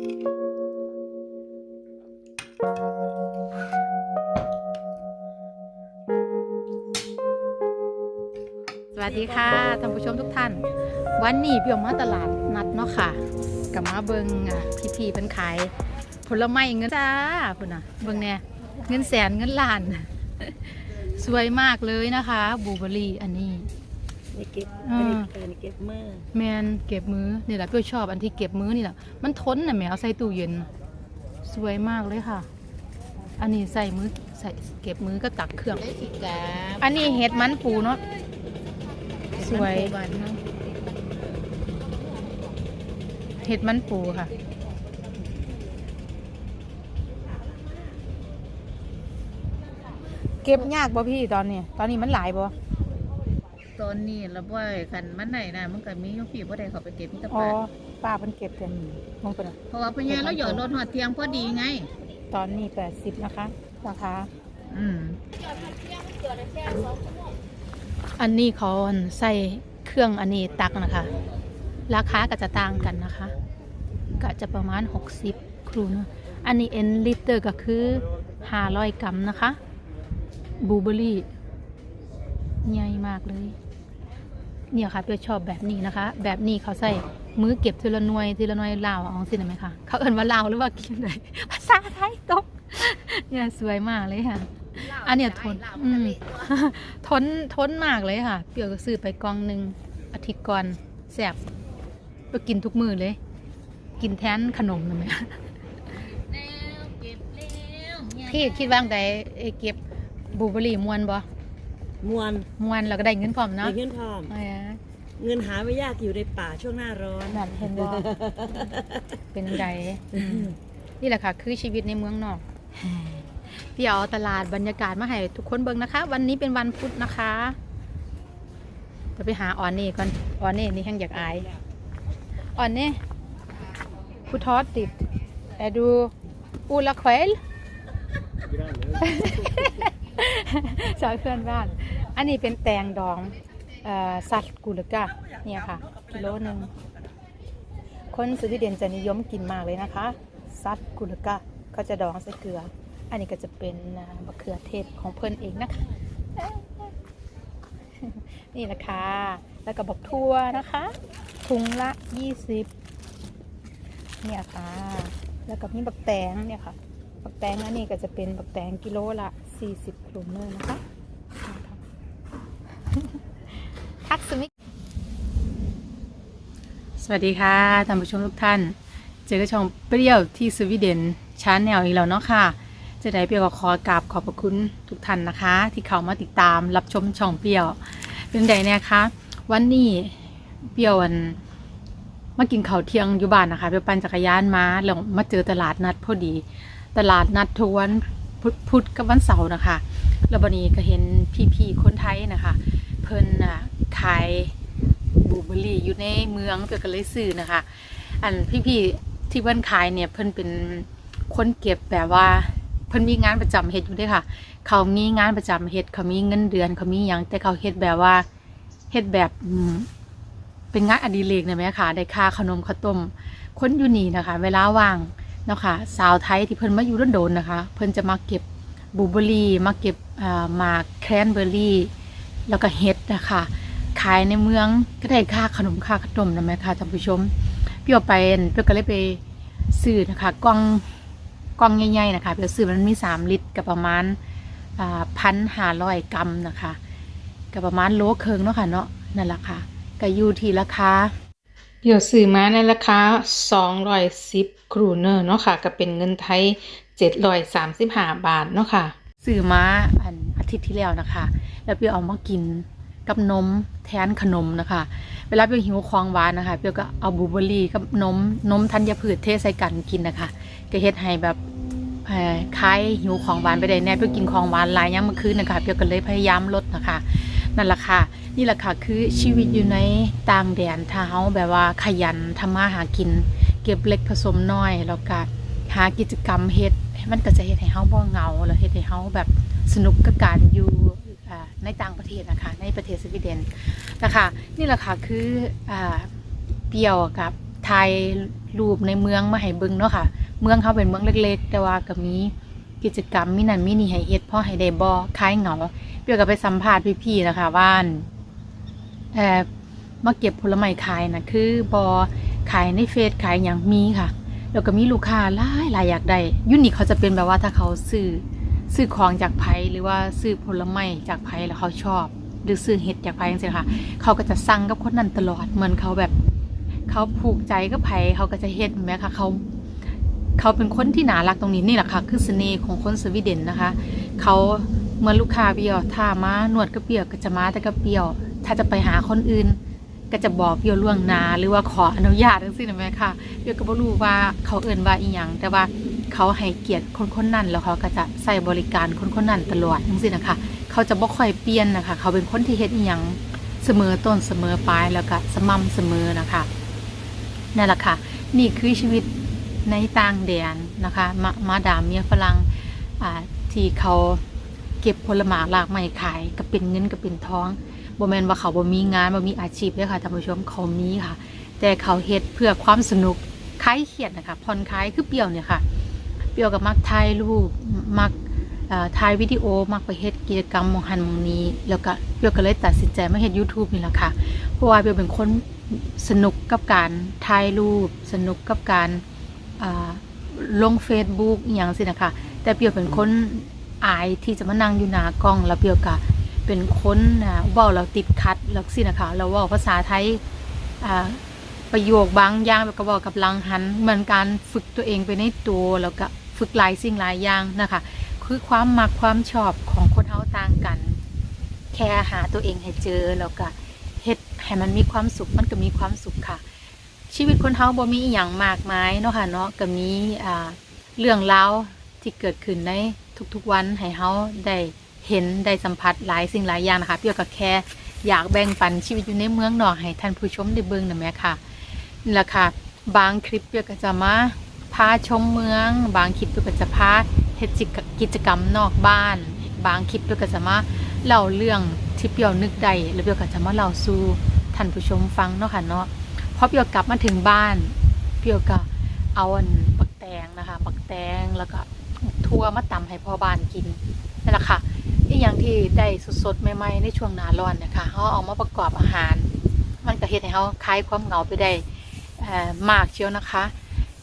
สวัสดีค่ะท่านผู้ชมทุกท่าน วันนี้เบี่ยวมาตลาดนัดเนาะค่ะกับมาเบิงอะพี่ๆเป็นขายผลไม้เงินจ้าคุณน่ะเบิงเนี่ยเงินแสนเงินล้าน สวยมากเลยนะคะบลูเบอร์รี่อันนี้ นี่เก็บอ่าอันนี้เก็บมือแมนเก็บมือนี่แหละเพี่ชอบอันที่เก็บมือนี่แหละมันทนนะแหมเอาใส่ตู้เย็น สวยมากเลยค่ะ อันนี้ใส่มือใส่เก็บมือก็ตักเครื่องได้สิจ้าอันนี้เห็ดมันปูเนาะสวยบานเนาะเห็ดมันปูค่ะ เก็บยากบ่พี่ตอนนี้ ตอนนี้มันหลายบ่ ตอนนี้เราบ่อยกันมันไหนนะมันก็มีอยู่พี่บ่ได้เขาไปเก็บมีแต่อ๋อปลาป้าเพิ่นเก็บเต็มมองไปนะเพราะว่าพญาเราหยอดรถหอดเทียงพอดีไง ตอนนี้แปดสิบนะคะราคาอืมอันนี้เขาใส่เครื่องอันนี้ตักนะคะ ราคาก็จะต่างกันนะคะ ก็จะประมาณ 60 ครูเนอะอันนี้เอ็นลิตรก็คือ500กรัมนะคะบลูเบอร์รี่ใหญ่มากเลย เนี่ยค่ะเพื่อชอบแบบนี้นะคะ แบบนี้เขาใส่มือเก็บทีละหน่วยทีละหน่วยลาวเอาสินะไหมคะเขาเอ่นว่าลาวหรือว่ากินไหนภาษาไทยตกเนี่ยสวยมากเลยค่ะ อันเนี้ยทนอืมทนทนมากเลยค่ะ เปรียวก็ซื้อไปกล่องหนึ่งอาทิตย์ก่อนแสบไปกินทุกมือเลย กินแทนขนมนะแม่แล้วเก็บแล้วเนี่ยพี่คิดว่างใดเอ้ยเก็บบูเบอรี่มวนบ่ มวนมวนแล้วก็ได้เงินพร้อมในเนาะเงินพร้อมเอาอย่าเงินหาไม่ยากอยู่ในป่าช่วงหน้าร้อนนั่นเห็นบ่เป็นจั่งใดอืมนี่แหละค่ะคือชีวิตในเมืองนอกพี่เอาตลาดบรรยากาศมาให้ทุกคนเบิ่งนะคะ วันนี้เป็นวันพุธนะคะจะไปหาออนนี่ก่อนออนนี่นี่แห้งอยากอายออนนี่ผู้ทอดติดแต่ดูอูละเควล สาวเพื่อนบ้าน อันนี้เป็นแตงดองอสัตว์กุลกะเนี่ยค่ะ กิโลหนึ่งคนสวีเดนจะนิยมกินมากเลยนะคะซัดกุลกะเขาจะดองใส่เกลือ อันนี้ก็จะเป็นมะเขือเทศของเพื่อนเองนะคะ นี่นะคะ แล้วก็บอกทั่วนะคะถุงละ 20 เนี่ยค่ะ แล้วก็มีบักแตงเนี่ยค่ะ บักแตงอันนี้ก็จะเป็นบักแตงกิโลละ 40โครเนอร์นะคะนี่ค่ะทักสมิสวัสดีค่ะท่านผู้ชมทุกท่าน เจอกับช่องเปรี้ยวที่สวีเดนชาแนลอีกแล้วเนาะค่ะจะได้เปรี้ยวก็ขอกราบขอบพระคุณทุกท่านนะคะ ที่เข้ามาติดตามรับชมช่องเปรี้ยว เป็นไดเนี่ยคะวันนี้เปรี้ยววันมากินข้าวเที่ยงอยู่บ้านนะคะเปรี้ยวปั่นจักรยานมาแล้วมาเจอตลาดนัดพอดี ตลาดนัดทุกวัน พุธพุธกับวันเสาร์นะคะแล้ววันนี้ก็เห็นพี่ๆคนไทยนะคะ เพิ่นน่ะขายบูเบอรี่อยู่ในเมืองเปียวก็เลยซื้อนะคะ อันพี่ๆที่เพิ่นขายเนี่ยเพิ่นเป็นคนเก็บแบบว่าเพิ่นมีงานประจำเฮ็ดอยู่ด้วยค่ะ เขามีงานประจำเฮ็ดเขามีเงินเดือนเขามีหยังแต่เขาเฮ็ดแบบว่าเฮ็ดแบบเป็นงานอดิเรกนะแม่ค่ะได้ค่าขนมข้าวต้มคนอยู่นี่นะคะ เวลาว่าง เนาะค่ะสาวไทยที่เพิ่นมาอยู่โดนๆนะคะ เพิ่นจะมาเก็บบลูเบอรี่มาเก็บหมากแครนเบอร์รี่ แล้วก็เฮ็ดนะคะขายในเมืองก็ได้ค่าขนมค่าขนมนะแม่ค่ะท่านผู้ชมเพี่เอไปเพี่ก็เลยไปซื้อนะคะกล่องกล่องใหญ่ๆนะคะเพี่ซื้อมันมีสามลิตรกับประมาณพันห้าร้อยกรัมนะคะกับประมาณโลเครึ่งเนาะค่ะเนาะนั่นแหละค่ะก็อยู่ที่ราคา เดี๋ยวซื้อมาในราคา210ครูเนอร์เนาะค่ะ ก็เป็นเงินไทย 735 บาทเนาะค่ะ ซื้อมาอันอาทิตย์ที่แล้วนะคะ แล้วพี่เอามากินกับนมแทนขนมนะคะ เวลาเปียวหิวของหวานนะคะ เปียวก็เอาบลูเบอร์รี่กับนมนมธัญพืชเทใส่กันกินนะคะ ก็เฮ็ดให้แบบคลายหิวของหวานไปได้แน่เปียวกินของหวานหลายย่างเมื่อคืนนะคะ เปียวก็เลยพยายามลดนะคะ นั่นแหละค่ะ นี่แหละค่ะคือชีวิตอยู่ในต่างแดนถ้าเฮาแบบว่าขยันทำมาหากิน เก็บเล็กผสมน้อยแล้วก็หากิจกรรมเฮ็ดมันก็จะเฮ็ดให้เฮาบ่เหงาแล้วเฮ็ดให้เฮาแบบสนุกกับการอยู่ในต่างประเทศนะคะในประเทศสวีเดนนะคะนี่แหละค่ะคืออเปรียวกับทถ่ายรูปในเมืองมาให้เบิ่งเนาะค่ะ เมืองเขาเป็นเมืองเล็ก ๆ แต่ว่าก็มี กิจกรรมมีนั่นมีนี่ให้เฮ็ดพอให้ได้บ่คลายเหงาเปียวก็ไปสัมภาษณ์พี่ๆนะคะว่านเอ่อมาเก็บผลไม้ขายนะคือบ่ขายในเฟซขายหยังมีค่ะแล้วก็มีลูกค้าหลายหลายอยากได้ยูนิคเขาจะเป็นแบบว่าถ้าเขาซื้อซื้อของจากไผหรือว่าซื้อผลไม้จากไผแล้วเขาชอบ หรือซื้อเห็ดจากไผจังซี่ค่ะ เขาก็จะสั่งกับคนนั้นตลอดเหมือนเขาแบบ เขาผูกใจกับไผเขาก็จะเฮ็ดแม้ค่ะเขา เขาเป็นคนที่น่ารักตรงนี้นี่แหละค่ะ คือเสน่ห์ของคนสวีเดนนะคะ เขาเมื่อลูกค้าเปียวถ้ามาหนวดก็เปียวก็จะมาแต่ก็เปียว ถ้าจะไปหาคนอื่น ก็จะบอกเปียวล่วงหนาหรือว่าขออนุญาตทั้งสิ้นนะแม่ค่ะเปียวก็บ่รู้ว่าเขาเอิ่นว่าอีหยังแต่ว่าเขาให้เกียรติคนคนนั้นแล้วเขาก็จะใส่บริการคนคนนั้นตลอดทั้งสิ้นนะคะเขาจะบ่ค่อยเปลี่ยนนะคะ เขาเป็นคนที่เฮ็ดอีหยังเสมอต้นเสมอปลายแล้วก็สม่ำเสมอนะคะนั่นแหละค่ะ นี่คือชีวิต ในต่างแดนนะคะมามาดามเมียฝรั่งที่เขาเก็บผลไม้หลากไม้ขายก็เป็นเงินก็เป็นทองบ่แมนว่าเขาบ่มีงานบ่มีอาชีพเลยค่ะท่านผู้ชมเขามีค่ะ แต่เขาเฮ็ดเพื่อความสนุกคลายเครียดนะคะผ่อนคลายคือเปรียวเนี่ยค่ะ เปรียวกับมักถ่ายรูปมักถ่ายวิดีโอมักไปเฮ็ดกิจกรรมมองหันมองนี้ แล้วก็เปรียวก็เลยตัดสินใจมาเฮ็ด YouTube นี่แหละค่ะ เพราะว่าเปรียวเป็นคนสนุกกับการถ่ายรูป สนุกกับการ อ่าลง Facebook อหย่างสินะคะ แต่เปรียวเป็นคนอายที่จะมานั่งอยู่หน้ากล้อง แล้วเปรียวก็เป็นคนอ่าเว้าแล้วติดขัดแล้วสินะคะแล้วเว้าภาษาไทยอ่าประโยคบางอย่างแบบก็บอกกับลังหันเหมือนการฝึกตัวเองไปในตัวแล้วก็ฝึกหลายสิ่งหลายอย่างนะคะ คือความมักความชอบของคนเฮาต่างกัน แค่หาตัวเองให้เจอแล้วก็เฮ็ดให้มันมีความสุขมันก็มีความสุขค่ะ ชีวิตคนเฮาบ่มีอีหย่างมากมายเนาะค่ะเนาะก็มีอ่าเรื่องราวที่เกิดขึ้นในทุกๆวันให้เฮาได้เห็นได้สัมผัสหลายสิ่งหลายอย่างนะคะเพียงก็แค่อยากแบ่งปันชีวิตอยู่ในเมืองนาะให้ท่านผู้ชมได้เบิ่งนะแม่ค่ะนี่แหละค่ะ บางคลิปเปียก็จะมาพาชมเมือง บางคลิปเปียก็จะพาเฮ็ดกิจกรรมนอกบ้าน บางคลิปเปียก็จะมาเล่าเรื่องที่เปียวนึกได้แล้วเปียวก็จะมาเล่าสู่ท่านผู้ชมฟังเนาะค่ะเนาะ พอเปียวกลับมาถึงบ้านเปียวก็เอาอันปักแตงนะคะปักแตงแล้วก็ทั่วมาตำให้พ่อบ้านกินนั่นแหละค่ะอีกอย่างที่ได้สดๆใหม่ๆในช่วงหน้าร้อนนะคะเขาเอามาประกอบอาหาร มันก็เฮ็ดให้เขาคลายความเหงาไปได้มากเชียวนะคะ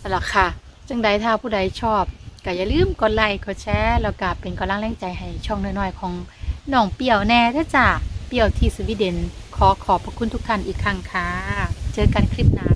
นั่นแหละค่ะ จังใดถ้าผู้ใดชอบก็อย่าลืมกดไลค์กดแชร์แล้วก็เป็นกำลังแรงใจให้ช่องน้อยๆของน้องเปียวแน่เด้อจ้าเปียวที่สวีเดนขอขอบพระคุณทุกท่านอีกครั้งค่ะ เจอกันคลิปหน้า